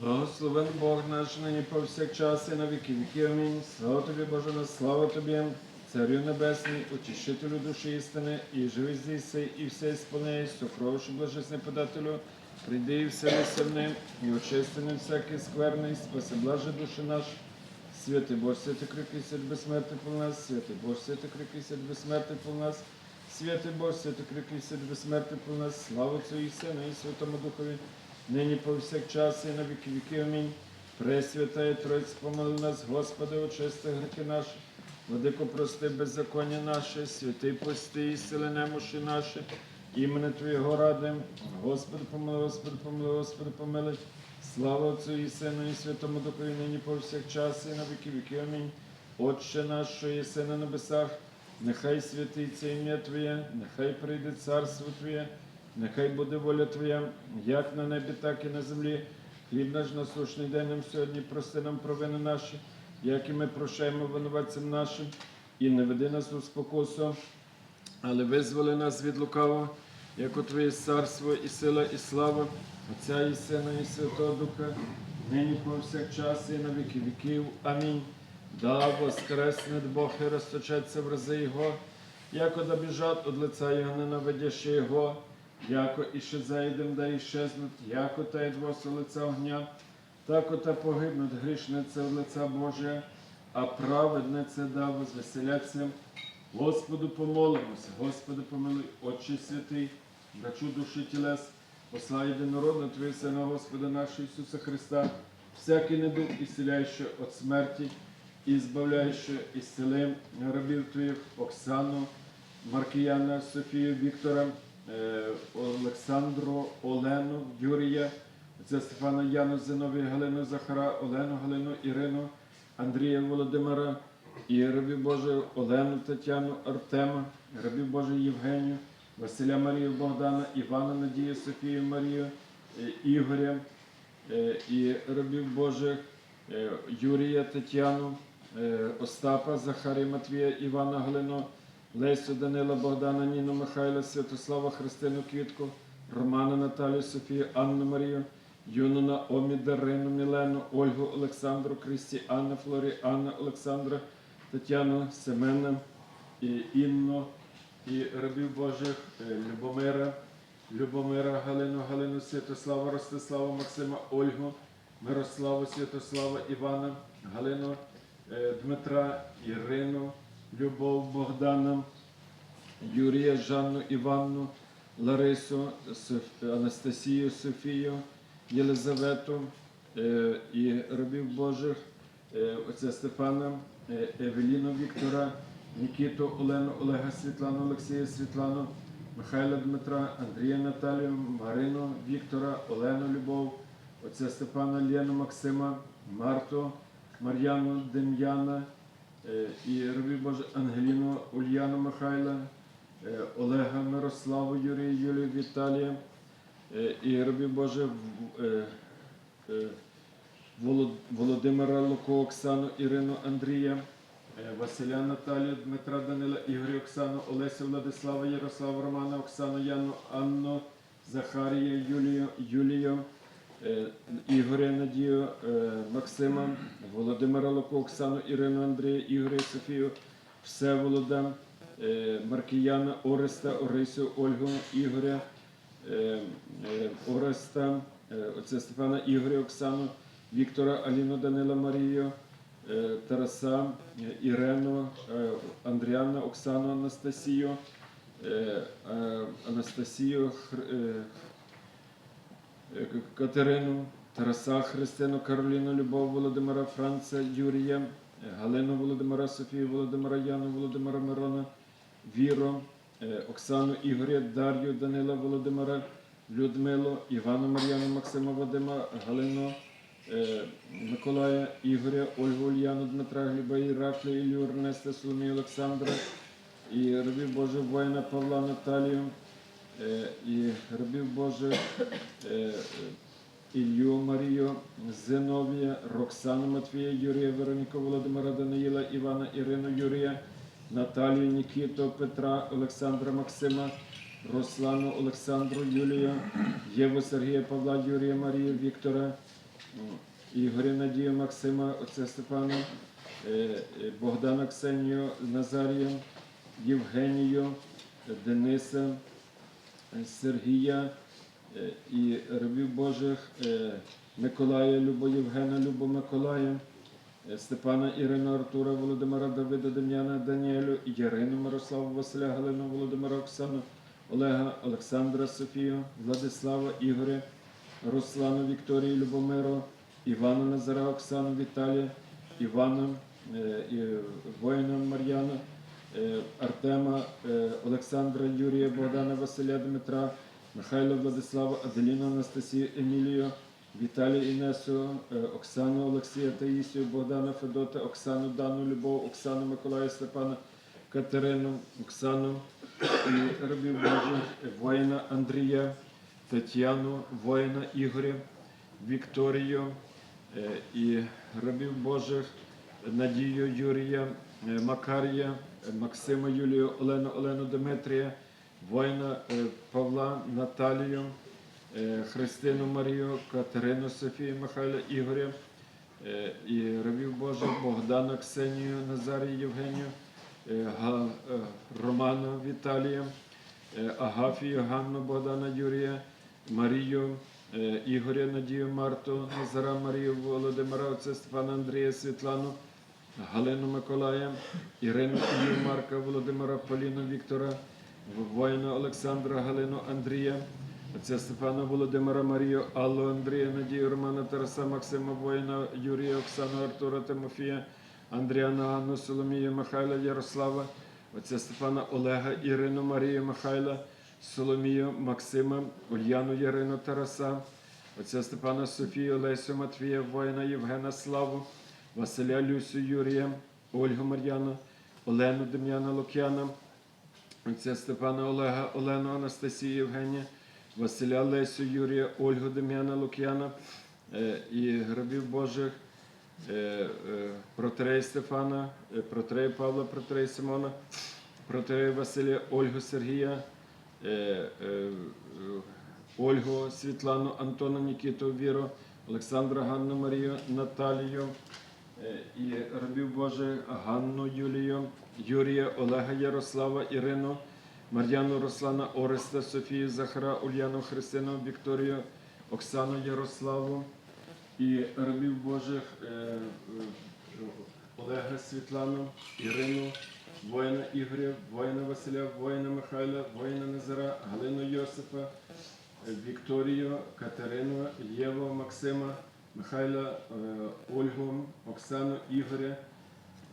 Благословен Бог наш нині повсякчас і на віки віків. Амінь. Слава тобі, Боже, на слава тобі, Царю Небесний, утішителю душі істини, і живи здійси, і все сповняй, сокровишу блажесне подателю, прийди і вселися в і очисти ним всякий скверний, спаси блаже душі наш. Святий Боже, святий крикий свят безсмертний по нас, святий Боже, святий крикий свят безсмертний по нас, святий Боже, святий крикий свят безсмертний по нас, слава Отцю і Сину і Святому Духові, нині повсякчас і на віки віки. Амінь. Пресвятая Тройць, помили нас, Господи, очисти гріхи наші, Владико, прости беззаконня наше, святий пости і сили немощі наші, імени Твоєго радим. Господи, помилуй, Господи, помилуй, Господи, помилуй. Слава Отцю і Сину і Святому Духові, нині повсякчас і на віки віки. Амінь. Отче наш, що єси на небесах, нехай святиться ім'я Твоє, нехай прийде царство Твоє, нехай буде воля Твоя, як на небі, так і на землі. Хліб наш насущний день нам сьогодні, прости нам провини наші, як і ми прощаємо винуватцям нашим, і не веди нас у спокусу, але визволи нас від лукавого, як у Твоє царство і сила, і слава, Отця і Сина, і Святого Духа, нині повсякчас і на віки віків. Амінь. Да воскресне Бог і розточеться в рази Його, яко да біжать од лица Його ненавидящі Його, яко іще зайдем, да іщезнуть, яко та й двоси лиця огня, тако та погибнуть грішнице від лиця Божия, а праведнице да возвеселяться. Господу помолимося, Господи помилуй, Отче святий, брачу душі тілес, посла єдинородна Твоє Сина, Господа нашого Ісуса Христа, всякий недуг ісціляючи від смерті, і збавляючи ісцелим рабів Твоїх Оксану, Маркіяна, Софію, Віктора, Олександру, Олену, Юрія, отця Стефана Яну, Зиновію, Галину, Захара, Олену, Галину, Ірину, Андрія Володимира, і рабів Боже Олену, Тетяну, Артема, рабів Боже Євгенію, Василя Марію, Богдана, Івана, Надію, Софію, Марію, е, Ігоря, е, і рабів Божих е, Юрія, Тетяну, е, Остапа, Захарія, Матвія, Івана, Галину, Лесю, Данила, Богдана, Ніну, Михайла, Святослава, Христину, Квітку, Романа, Наталію, Софію, Анну Марію, Юну Наомі, Дарину, Мілену, Ольгу, Олександру, Крісті, Анна, Флорі, Анна, Олександра, Тетяну, Семена, і Інну, і рабів Божих е, Любомира, Любомира, Галину, Галину, Святослава, Ростислава, Максима, Ольгу, Мирославу, Святослава, Івана, Галину, е, Дмитра, Ірину, Любов, Богдана, Юрія, Жанну, Іванну, Ларису, Анастасію, Софію, Єлизавету е, і рабів Божих, е, отця Стефана, е, Евеліну Віктора, Нікіту, Олену, Олега, Світлану, Олексія, Світлану, Михайла Дмитра, Андрія Наталію, Марину, Віктора, Олену Любов, отця Степана, Лену, Максима, Марту, Мар'яну, Дем'яна, і рабів Боже Ангеліну, Ульяну Михайла, е, Олега Мирославу, Юрія, Юлію, Віталія, е, і рабів Боже е, е, Володимира Луко, Оксану, Ірину, Андрія, е, Василя Наталію, Дмитра Данила, Ігоря, Оксану, Олесю, Владислава, Ярослава, Романа, Оксану, Яну, Анну, Захарія, Юлію, Юлію, е, Ігоря, Надію, е, Максима, Володимира Луко, Оксану, Ірину, Андрія, Ігоря, Софію, Всеволода, е, Маркіяна, Ореста, Орисю, Ольгу, Ігоря, е, е, Ореста, е, отця Степана Ігоря, Оксану, Віктора, Аліну, Данила, Марію, е, Тараса, е, Ірену, е, Андріана, Оксану, Анастасію, е, е, Анастасію, е, е, Катерину, Тараса, Христину, Кароліну, Любов, Володимира, Франца, Юрія, Галину, Володимира, Софію, Володимира, Яну, Володимира Мирона, Віру, е, Оксану, Ігоря, Дар'ю, Данила, Володимира, Людмилу, Івану, Мар'яну, Максима, Вадима, Галину, е, Миколая, Ігоря, Ольгу, Ульяну, Дмитра, Гліба, Іраклі, Ілю, Ернеста, Соломію, Олександра, і рабів Божих воїна Павла, Наталію, і рабів Божих е, е, Ілью, Марію, Зиновія, Роксану, Матвія, Юрія, Вероніку, Володимира, Даниїла, Івана, Ірину, Юрія, Наталію, Нікіту, Петра, Олександра, Максима, Руслану, Олександру, Юлію, Єву, Сергія, Павла, Юрія, Марію, Віктора, Ігоря Надію Максима, отця Степана, е, е, Богдана Ксенію Назарія, Євгенію, е, Дениса, е, Сергія е, і рабів Божих е, Миколая, Любо Євгена, Любо Миколая, е, Степана Ірину, Артура, Володимира, Давида, Дем'яна, Даніелю, Ярину, Мирославу, Василя, Галину, Володимира, Оксану, Олега, Олександра, Софію, Владислава, Ігоря, Руслану, Вікторію, Любомиру, Івана Назара, Оксану, Віталія, Івана, е, воїна Мар'яна, е, Артема, е, Олександра, Юрія, Богдана, Василя, Дмитра, Михайла, Владислава, Аделіну, Анастасію, Емілію, Віталія Інесу, е, Оксану, Олексія, Таїсію, Богдана, Федота, Оксану, Дану, Любов, Оксану, Миколая, Степана, Катерину, Оксану і Божих, воїна Андрія, Тетяну, воїна Ігоря, Вікторію е, і рабів Божих Надію Юрія, е, Макарія, е, Максима Юлію, Олену, Олену Дмитрія, воїна е, Павла, Наталію, е, Христину Марію, Катерину Софію, Михайла Ігоря е, і рабів Божих Богдана Ксенію, Назарію Євгенію, Романа Віталія, Агафію, Ганну, Богдана Юрія, Марію, Ігоря, Надію, Марту, Назара, Марію, Володимира, Степана Андрія, Світлану, Галину Миколая, Ірину Ію, Марка, Володимира, Поліну, Віктора, воїна Олександра, Галину Андрія, отця Степана Володимира, Марію, Аллу, Андрія, Надію, Романа, Тараса, Максима, воїна, Юрія, Оксану, Артура, Тимофія, Андріана, Анну, Соломію, Михайла, Ярослава, отця Степана Олега, Ірину, Марію, Михайла, Соломію, Максима, Ульяну, Ярину, Тараса, отця Степана Софію, Лесю, Матвія, воїна, Євгена, Славу, Василя, Люсю, Юрія, Ольгу Мар'яну, Олену, Дем'яна, Лук'яна, отця Степана Олега, Олену, Анастасію, Євгенія, Василя, Лесю, Юрія, Ольгу, Дем'яна, Лук'яна е, і грабів Божих, е, е, протерей Стефана, протерей Павла, протерей Симона, протерей Василія, Ольгу Сергія, Ольгу Світлану, Антона Нікіту, Віру, Олександра Ганну Марію, Наталію і рабів Божих Ганну Юлію, Юрія, Олега Ярослава, Ірину, Мар'яну Руслана, Ореста, Софію, Захара, Ульяну, Христину, Вікторію, Оксану Ярославу. І рабів Божих е, е, Олега Світлану, Ірину, воїна Ігоря, воїна Василя, воїна Михайла, воїна Назара, Галину Йосипа, е, Вікторію, Катерину, Єву, Максима, Михайла, е, Ольгу, Оксану, Ігоря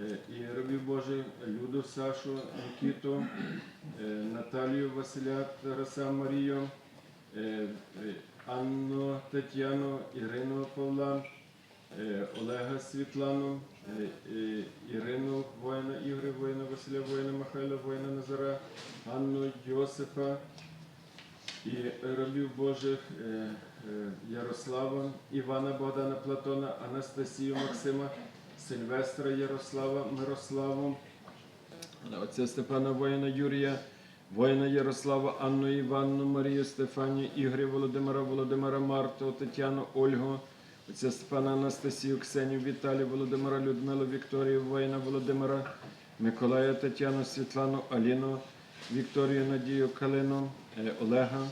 е, і рабів Божих Люду, Сашу, Нікіту, е, Наталію, Василя, Тараса, Марію, е, е, Анну, Тетяну, Ірину Павла, е, Олега Світлану, е, е, Ірину воїна Ігоря, воїна Василя, воїна Михайла, воїна Назара, Анну Йосипа і рабів Божих е, е, Ярослава, Івана Богдана Платона, Анастасію Максима, Сильвестра Ярослава, Мирославу, отця Степана воїна Юрія, воїна Ярослава, Анну Іванну, Марію, Стефанію, Ігоря Володимира, Володимира Марту, Тетяну, Ольгу, отця Степана Анастасію, Ксенію, Віталію, Володимира, Людмилу, Вікторію, воїна Володимира, Миколая, Тетяну, Світлану, Аліну, Вікторію, Надію, Калину, е, Олега,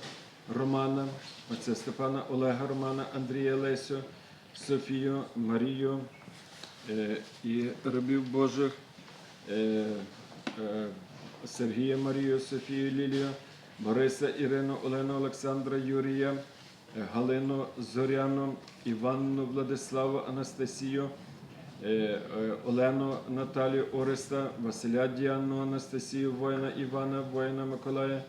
Романа, отця Степана, Олега, Романа, Андрія, Лесю, Софію, Марію е, і рабів Божих. е, е, Сергія Марію, Софію Лілію, Бориса Ірину, Олену Олександра Юрія, Галину Зоряну, Іванну Владиславу, Анастасію, Олену Наталію Ореста, Василя Діану, Анастасію, воїна Івана, воїна Миколая,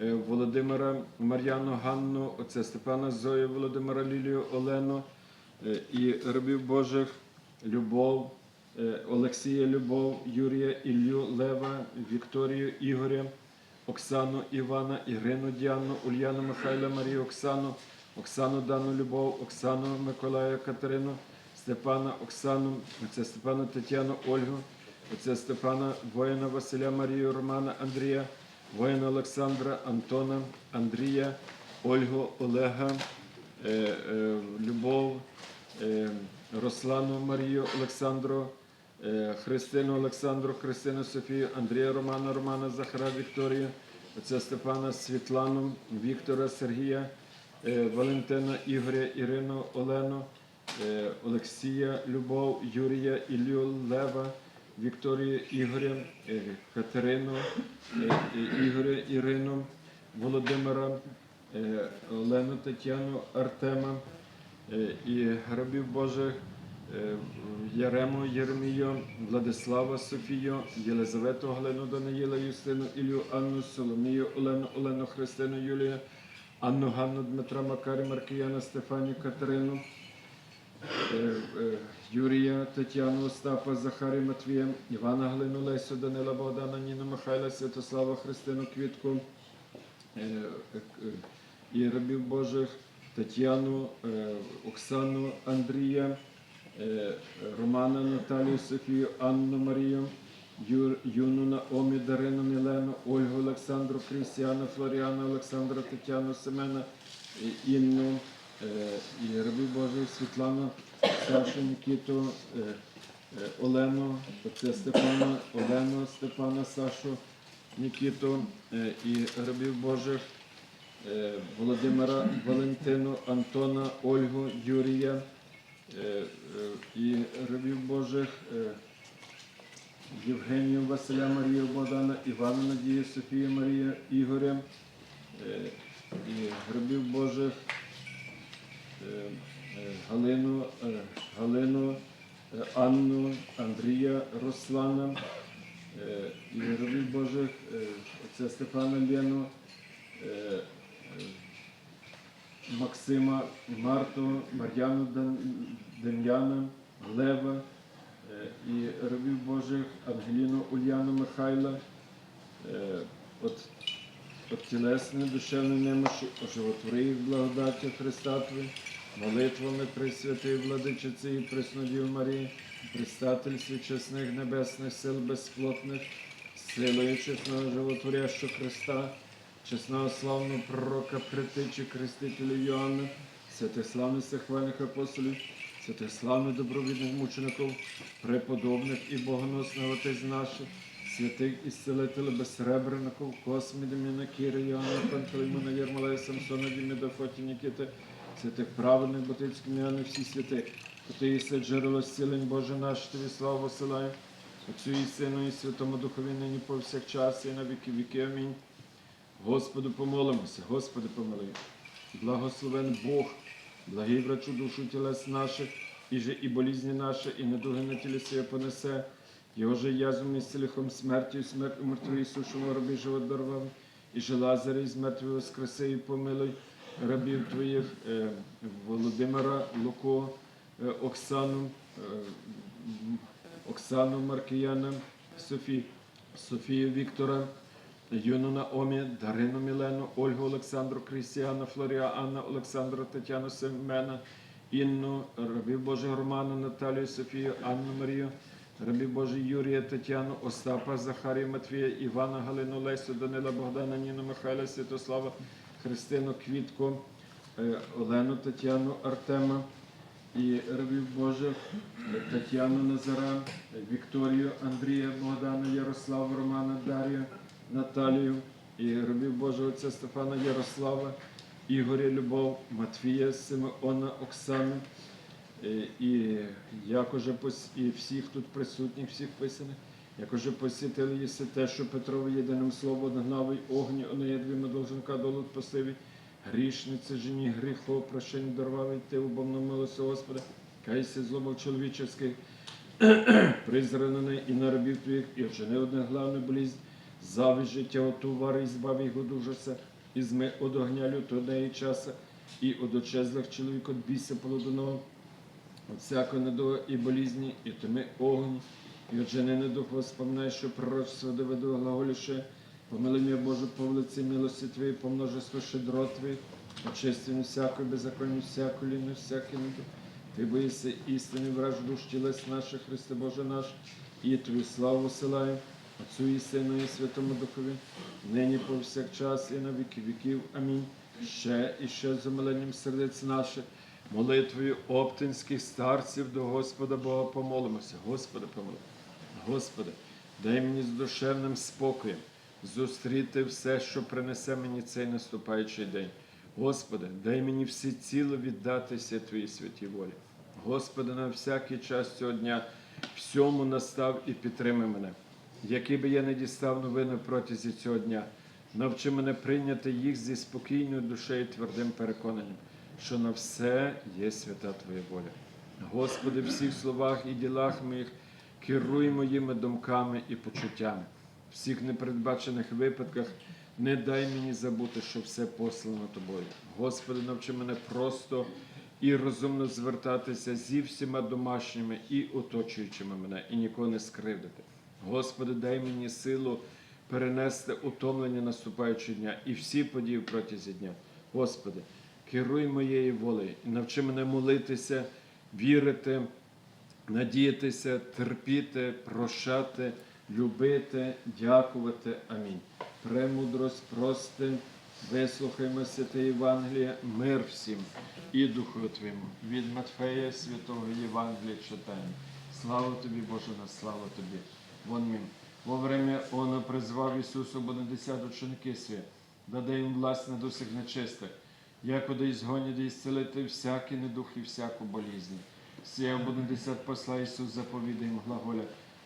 Володимира Мар'яну Ганну, отця Степана Зою, Володимира Лілію, Олену е, і рабів Божих Любов. Е, Олексія Любов, Юрія Іллю, Лева, Вікторію Ігоря, Оксану Івана, Ірину Діану, Ульяну Михайла, Марію Оксану, Оксану Дану Любов, Оксану Миколая Катерину, Степана Оксану, отця Степана Тетяну Ольгу, отця Степана воїна Василя Марію Романа Андрія, воїна Олександра Антона, Андрія, Ольгу Олега, е, е, Любов, Руслану Марію Олександру, е, Христину Олександру, Христину Софію, Андрія Романа, Романа Захара Вікторію, отця Степана Світлану, Віктора Сергія, е, Валентина Ігоря, Ірину Олену, е, Олексія Любов, Юрія Ілью Лева, Вікторію Ігоря, е, Катерину, е, і- Ігоря Ірину, Володимира, е, Олену Тетяну, Артема е, і рабів Божих е, Ярему Єремію, Владислава Софію, Єлизавету Галину Даниїла, Юстину Ілю, Анну, Соломію, Олену, Олену Христину Юлію, Анну Ганну Дмитра Макарі, Маркіяна, Стефанію, Катерину. Е, е, Юрія, Тетяну, Остапа, Захарі, Матвія, Івана Галину, Лесю, Данила, Богдана, Ніну, Михайла, Святослава, Христину, Квітку, е, і рабів Божих, Тетяну, Оксану, Андрія, Романа, Наталію, Софію, Анну Марію, Ю- Юну Наомі, Дарину, Мілену, Ольгу, Олександру, Крістіану, Флоріана, Олександра, Тетяну, Семена, Інну, і рабів Божих, Світлану, Сашу, Нікіту, Олену, отця Степана, Олену, Степана, Сашу, Нікіту і рабів Божих, е, Володимира, Валентину, Антона, Ольгу, Юрія е, е, і рабів Божих. Євгенію, Василя, Марію, Богдана, Івана, Надію, Софію, Марія, Ігоря і грабів Божих, Галину, е, Галину, е, Анну, Андрія, Руслана е, і грабів Божих, е, отця Стефана Лену, е, е, Максима, Марту, Мар'яну Дем'яна, Лева е, і рабів Божих Ангеліну Ульяну Михайла, е, от тілесне, душевне немощі, оживотвори їх благодаті Христа Твої, молитвами Пресвятої Владичиці і Преснодів Марії, пристательстві чесних небесних сил безплотних, силою чесного животворящого Христа, чесного славного пророка, притичі, крестителя Йоанна, святих славних сихвальних апостолів, святих славних добровідних мучеників, преподобних і богоносних отець наших, святих ісцелителів безсребреників, Космі, Деміна, Кіри, Йоанна, Пантелеймона, Єрмолея, Самсона, Діміда, Фоті, Нікіти, святих праведних, Ботицьких, Міани, всі святи, Ти єси джерело зцілень Боже наш, Тобі славу посилаю, Отцю і Сину, і Святому Духові, нині повсякчас, і на віки віки. Амінь. Господу помолимося, Господи помилуй. Благословен Бог, благий врачу душу тілес наших, і же і болізні наші, і недуги на тілі своє понесе. Його же язом і лихом смерті, смерть умертвий Ісушому рабі живот дарував, і же Лазаря із мертвих воскреси і помилуй рабів Твоїх, е, Володимира, Луко, е, Оксану, е, Оксану Маркіяна, Софі, Софію Віктора, Юну Наомі, Дарину Мілену, Ольгу Олександру, Крістіана, Флорія, Анна, Олександра, Тетяну Семена, Інну, рабів Божих Роману, Наталію, Софію, Анну Марію, рабів Божий Юрія, Тетяну, Остапа, Захарія, Матвія, Івана, Галину, Лесю, Данила, Богдана, Ніну, Михайла, Святослава, Христину, Квітку, е, Олену, Тетяну, Артема і рабів Божих, е, Тетяну Назара, е, Вікторію, Андрія, Богдана, Ярослава, Романа, Дар'ю, Наталію і рабів Божого отця Стефана Ярослава, Ігоря Любов, Матвія, Симеона, Оксану. Е, І як уже пос- і всіх тут присутніх, всіх писаних, як уже посітили єси те, що Петрові єдиним словом одгнав і огні, оне двіма долженка долут посиві, грішниці жені гріхо, прощення дарвав і ти убовно милости Господа, кайся злобок чоловіческий, призранений і на рабів твоїх, і вчини одне главне болізнь, завість життя отувари, і збав його дужася, і зми од огня лютого і часа, і од очезлих чоловік от біса полудоного, от всякої недуги і болізні, і тими огні, і от жени дух воспоминай, що пророчество доведу глаголіше, помили мене, Боже, по вулиці милості Твої, по множеству щедро Твоїх, очистив всякої беззаконні, всяку ліну, всякий недух. Ти боїшся істини, враж душ тілес наших, Христе Боже наш, і Твою славу силаю, Отцю і Сину, і Святому Духові, нині повсякчас і на віки віків. Амінь. Ще і ще з умиленням сердець наших, Молитвою оптинських старців до Господа Бога помолимося. Господи, помоли. Господи, дай мені з душевним спокоєм зустріти все, що принесе мені цей наступаючий день. Господи, дай мені всеціло віддатися Твоїй святій волі. Господи, на всякий час цього дня всьому настав і підтримай мене. Який би я не дістав новини протязі цього дня, навчи мене прийняти їх зі спокійною душею і твердим переконанням, що на все є свята Твоя воля. Господи, в всіх словах і ділах моїх керуй моїми думками і почуттями. В всіх непередбачених випадках не дай мені забути, що все послано тобою. Господи, навчи мене просто і розумно звертатися зі всіма домашніми і оточуючими мене, і нікого не скривдити. Господи, дай мені силу перенести утомлення наступаючого дня і всі події в протязі дня. Господи, керуй моєю волею і навчи мене молитися, вірити, надіятися, терпіти, прощати, любити, дякувати. Амінь. Премудрость прости, вислухаймо святе Євангеліє, мир всім і Духу Твоєму. Від Матфея святого Євангелія читаємо. Слава тобі, Боже, на слава тобі. Вон мім. Во время Он призвав Ісусу Бонадесят ученики свої, даде їм над усіх нечистих, якоди ізгонять і зцілити всякий недух і всяку болізнь. Сія Бонадесят посла Ісус заповідає їм глаголя,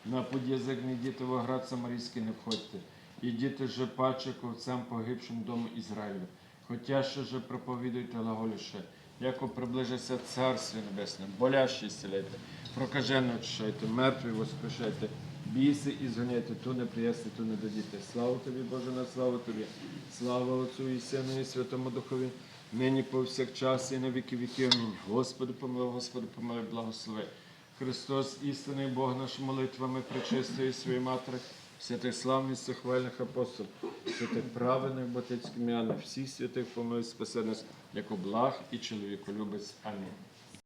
на под'язок не діти в оград Самарійський не входьте, і діти же паче ковцям погибшим дому Ізраїлю. Хотя ще же проповідуйте глаголіше, яко приближиться Царстві Небесне, болящі зціляйте, прокажено очищайте, мертві воскрешайте, біси і зганяйте, ту не приясти, ту не дадіте. Слава тобі, Боже, на славу тобі. Слава Отцю і Сину і Святому Духові, нині повсякчас і на віки віків. Амінь. Господи, помилуй, Господи, помилуй, благослови. Христос, істинний Бог наш молитвами причистої своєї матері, святих славних сухвальних апостолів, святих праведних ботицьких м'ян, всіх святих помилуй спаси нас, як благ і чоловіколюбець. Амінь.